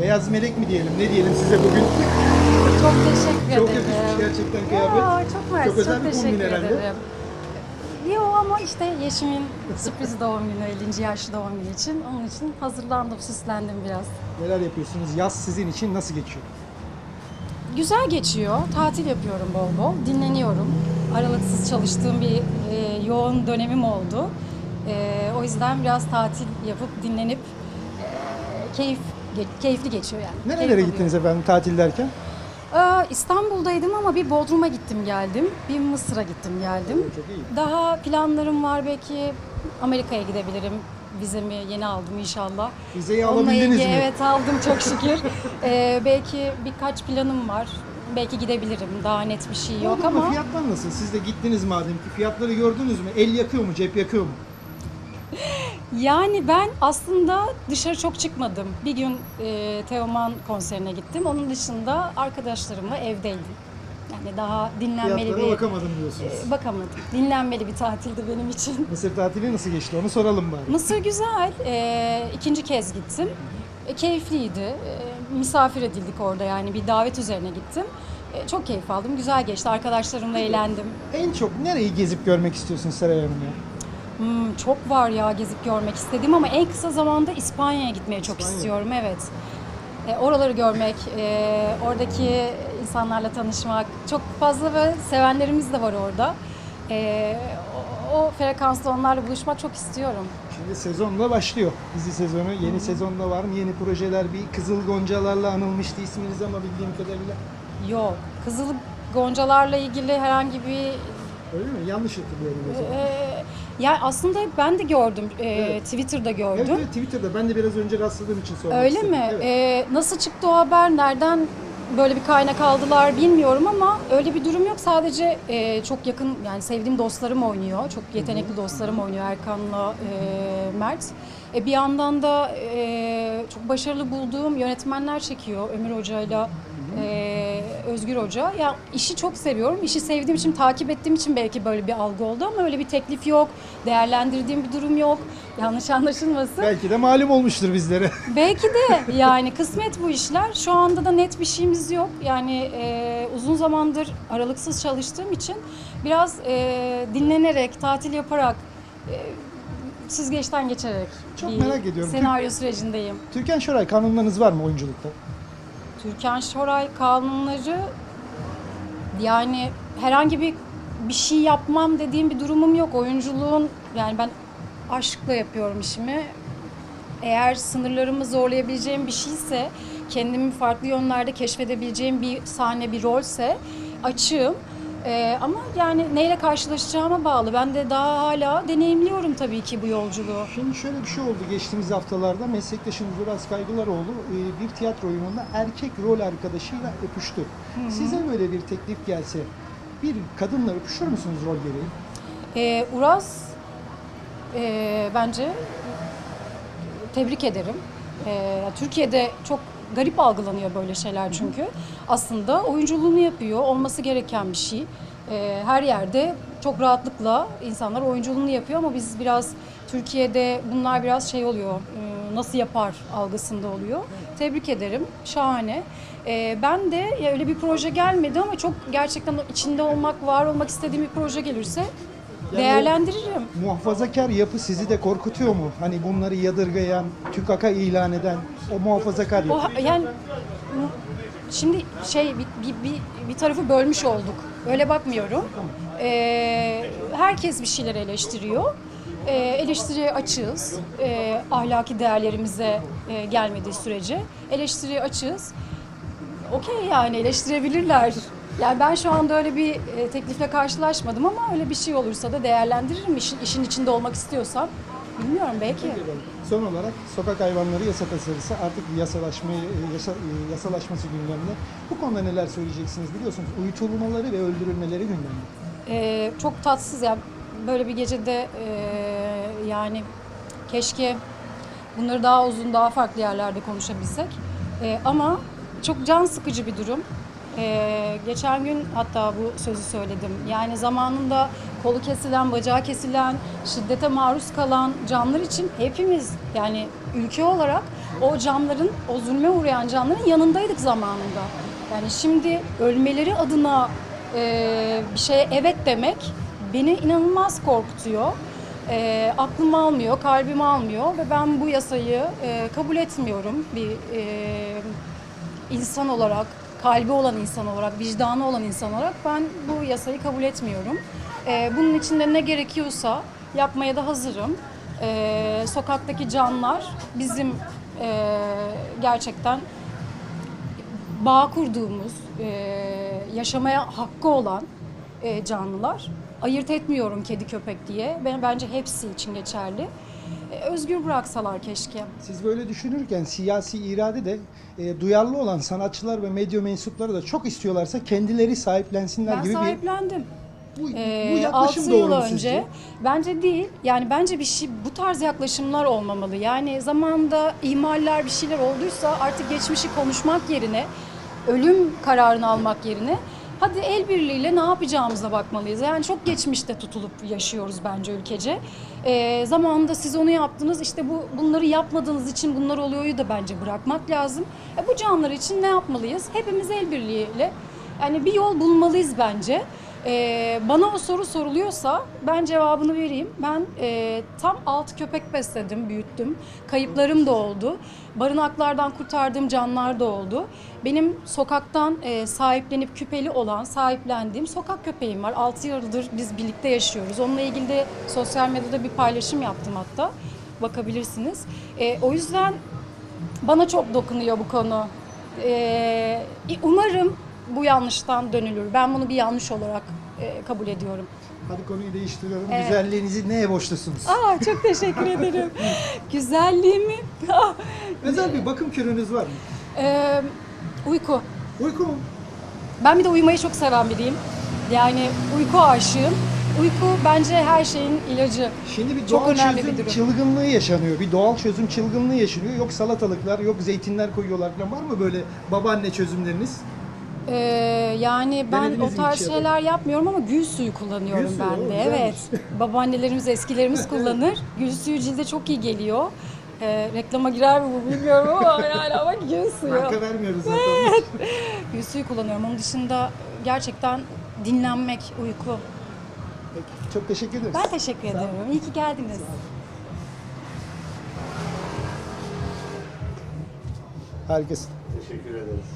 Beyaz melek mi diyelim ne diyelim size bugün? Çok teşekkür Çok ederim. yakışmış gerçekten kıyafet. Ya, çok mersi, Çok çok, özel bir teşekkür herhalde. ederim. Yo ama işte Yeşim'in sürpriz doğum günü, 50. yaş doğum günü için. Onun için hazırlandım, süslendim biraz. Neler yapıyorsunuz? Yaz sizin için nasıl geçiyor? Güzel geçiyor. Tatil yapıyorum bol bol. Dinleniyorum. Aralıksız çalıştığım bir e, yoğun dönemim oldu. E, o yüzden biraz tatil yapıp dinlenip e, keyif ge- keyifli geçiyor yani. Keyif Nerelere alıyorum. gittiniz efendim tatil derken? Ee, İstanbul'daydım ama bir Bodrum'a gittim geldim. Bir Mısır'a gittim geldim. Çok iyi. Daha planlarım var belki Amerika'ya gidebilirim. Vizemi yeni aldım inşallah. Vizeyi Onunla alabildiniz ilgili- mi? Evet aldım çok şükür. Ee, belki birkaç planım var. Belki gidebilirim. Daha net bir şey yok Bodrum'da ama fiyatlar nasıl? Siz de gittiniz madem ki fiyatları gördünüz mü? El yakıyor mu? Cep yakıyor mu? Yani ben aslında dışarı çok çıkmadım. Bir gün e, Teoman konserine gittim. Onun dışında arkadaşlarımla evdeydim. Yani daha dinlenmeli Fiyatlara bir bakamadım diyorsunuz. e, bakamadım. Dinlenmeli bir tatildi benim için. Mısır tatili nasıl geçti onu soralım bari. Mısır güzel. Ee, ikinci kez gittim. E, keyifliydi. E, misafir edildik orada yani bir davet üzerine gittim. E, çok keyif aldım. Güzel geçti. Arkadaşlarımla eğlendim. En çok nereyi gezip görmek istiyorsun Seray Hanım ya? Hmm, çok var ya gezip görmek istedim ama en kısa zamanda İspanya'ya gitmeyi çok İspanya. istiyorum. Evet. E, oraları görmek, e, oradaki insanlarla tanışmak. Çok fazla ve sevenlerimiz de var orada. E, o, o frekansta onlarla buluşmak çok istiyorum. Şimdi sezon da başlıyor. Dizi sezonu. Yeni sezonda var mı? Yeni projeler. Bir Kızıl Goncalarla anılmıştı isminiz ama bildiğim kadarıyla. Yok. Kızıl Goncalarla ilgili herhangi bir Öyle mi? Yanlış hatırlıyorum o zaman. e, ya aslında ben de gördüm. e, Evet. Twitter'da Evet, gördüm. evet Twitter'da ben de biraz önce rastladığım için sormak Öyle istedim. mi? Evet. E, nasıl çıktı o haber? Nereden böyle bir kaynak aldılar bilmiyorum ama öyle bir durum yok. Sadece e, çok yakın yani sevdiğim dostlarım oynuyor. Çok yetenekli dostlarım oynuyor Erkan'la e, Mert. E, bir yandan da e, çok başarılı bulduğum yönetmenler çekiyor Ömür Hoca'yla e, Özgür Hoca. Ya işi çok seviyorum. İşi sevdiğim için, takip ettiğim için belki böyle bir algı oldu ama öyle bir teklif yok. Değerlendirdiğim bir durum yok. Yanlış anlaşılmasın. Belki de malum olmuştur bizlere. Belki de yani kısmet bu işler. Şu anda da net bir şeyimiz yok. Yani e, uzun zamandır aralıksız çalıştığım için biraz e, dinlenerek, tatil yaparak, e, süzgeçten geçerek Çok bir merak ediyorum. senaryo sürecindeyim. Türkan Şoray kanunlarınız var mı oyunculukta? Türkan Şoray kanunları yani herhangi bir bir şey yapmam dediğim bir durumum yok. Oyunculuğun yani ben aşkla yapıyorum işimi. Eğer sınırlarımı zorlayabileceğim bir şeyse, kendimi farklı yönlerde keşfedebileceğim bir sahne, bir rolse açığım. Ee, ama yani neyle karşılaşacağıma bağlı. Ben de daha hala deneyimliyorum tabii ki bu yolculuğu. Şimdi şöyle bir şey oldu geçtiğimiz haftalarda meslektaşımız Uras Kaygılaroğlu e, bir tiyatro oyununda erkek rol arkadaşıyla öpüştü. Size böyle bir teklif gelse bir kadınla öpüşür müsünüz rol gereği? Ee, Uraz e, bence tebrik ederim. Ee, Türkiye'de çok garip algılanıyor böyle şeyler çünkü. Aslında oyunculuğunu yapıyor, olması gereken bir şey. Ee, her yerde çok rahatlıkla insanlar oyunculuğunu yapıyor ama biz biraz Türkiye'de bunlar biraz şey oluyor, e, nasıl yapar algısında oluyor. Tebrik ederim, şahane. Ee, ben de ya öyle bir proje gelmedi ama çok gerçekten içinde olmak, var olmak istediğim bir proje gelirse değerlendiririm. Muhafazakar yapı sizi de korkutuyor mu? Hani bunları yadırgayan, tükaka ilan eden o muhafazakar yapı. O yani şimdi şey bir, bir, bir, bir tarafı bölmüş olduk. Öyle bakmıyorum. Ee, herkes bir şeyler eleştiriyor. Ee, eleştiriye açığız. Ee, ahlaki değerlerimize e, gelmediği sürece eleştiriye açığız. Okey yani eleştirebilirler. Yani ben şu anda öyle bir e, teklifle karşılaşmadım ama öyle bir şey olursa da değerlendiririm. İşin, işin içinde olmak istiyorsam. Bilmiyorum belki. Son olarak sokak hayvanları yasa tasarısı artık yasalaşmayı, yasa, yasalaşması gündemde. Bu konuda neler söyleyeceksiniz biliyorsunuz uyutulmaları ve öldürülmeleri gündemde. Ee, çok tatsız ya böyle bir gecede e, yani keşke bunları daha uzun daha farklı yerlerde konuşabilsek E, ama çok can sıkıcı bir durum. E, geçen gün hatta bu sözü söyledim. Yani zamanında kolu kesilen, bacağı kesilen, şiddete maruz kalan canlar için hepimiz yani ülke olarak o canların, o zulme uğrayan canların yanındaydık zamanında. Yani şimdi ölmeleri adına e, bir şeye evet demek beni inanılmaz korkutuyor. E, aklım almıyor, kalbim almıyor ve ben bu yasayı e, kabul etmiyorum bir e, insan olarak, kalbi olan insan olarak, vicdanı olan insan olarak ben bu yasayı kabul etmiyorum. E, bunun için de ne gerekiyorsa yapmaya da hazırım. E, sokaktaki canlar bizim e, gerçekten bağ kurduğumuz, e, yaşamaya hakkı olan e, canlılar. Ayırt etmiyorum kedi köpek diye. Ben bence hepsi için geçerli. E, özgür bıraksalar keşke. Siz böyle düşünürken siyasi irade de e, duyarlı olan sanatçılar ve medya mensupları da çok istiyorlarsa kendileri sahiplensinler Ben gibi sahiplendim. bir bu, Ee, bu yaklaşım 6 doğru yıl mu önce sizce? bence değil. Yani bence bir şey bu tarz yaklaşımlar olmamalı. Yani zamanında ihmaller bir şeyler olduysa artık geçmişi konuşmak yerine ölüm kararını almak yerine hadi el birliğiyle ne yapacağımıza bakmalıyız. Yani çok geçmişte tutulup yaşıyoruz bence ülkece. Ee, zamanında siz onu yaptınız işte bu bunları yapmadığınız için bunlar oluyor da bence bırakmak lazım. E, bu canlar için ne yapmalıyız? Hepimiz el birliğiyle yani bir yol bulmalıyız bence. Ee, bana o soru soruluyorsa ben cevabını vereyim. Ben e, tam altı köpek besledim, büyüttüm. Kayıplarım da oldu. Barınaklardan kurtardığım canlar da oldu. Benim sokaktan e, sahiplenip küpeli olan, sahiplendiğim sokak köpeğim var. 6 yıldır biz birlikte yaşıyoruz. Onunla ilgili de sosyal medyada bir paylaşım yaptım hatta. Bakabilirsiniz. E, o yüzden bana çok dokunuyor bu konu. Ee, umarım bu yanlıştan dönülür. Ben bunu bir yanlış olarak e, kabul ediyorum. Hadi konuyu değiştiriyorum. Evet. Güzelliğinizi neye borçlusunuz? Aa çok teşekkür ederim. Güzelliğimi. Ah, Özel bir bakım kürünüz var mı? Ee, uyku. Uyku mu? Ben bir de uyumayı çok seven biriyim. Yani uyku aşığım. Uyku bence her şeyin ilacı. Şimdi bir Çok doğal önemli çözüm bir durum. çılgınlığı yaşanıyor. Bir doğal çözüm çılgınlığı yaşanıyor. Yok salatalıklar, yok zeytinler koyuyorlar falan. Var mı böyle babaanne çözümleriniz? Ee, yani ben o tarz şeyler yapmıyorum ama gül suyu kullanıyorum Gül suyu, ben o de. güzelmiş. Evet. Babaannelerimiz, eskilerimiz kullanır. Gül suyu cilde çok iyi geliyor. Ee, reklama girer mi bu bilmiyorum ama yani ama gül suyu. Marka vermiyoruz zaten. Gül suyu kullanıyorum. Onun dışında gerçekten dinlenmek, uyku. Peki, çok teşekkür ederiz. Ben teşekkür ederim. İyi ki geldiniz. Harikasın. Teşekkür ederiz.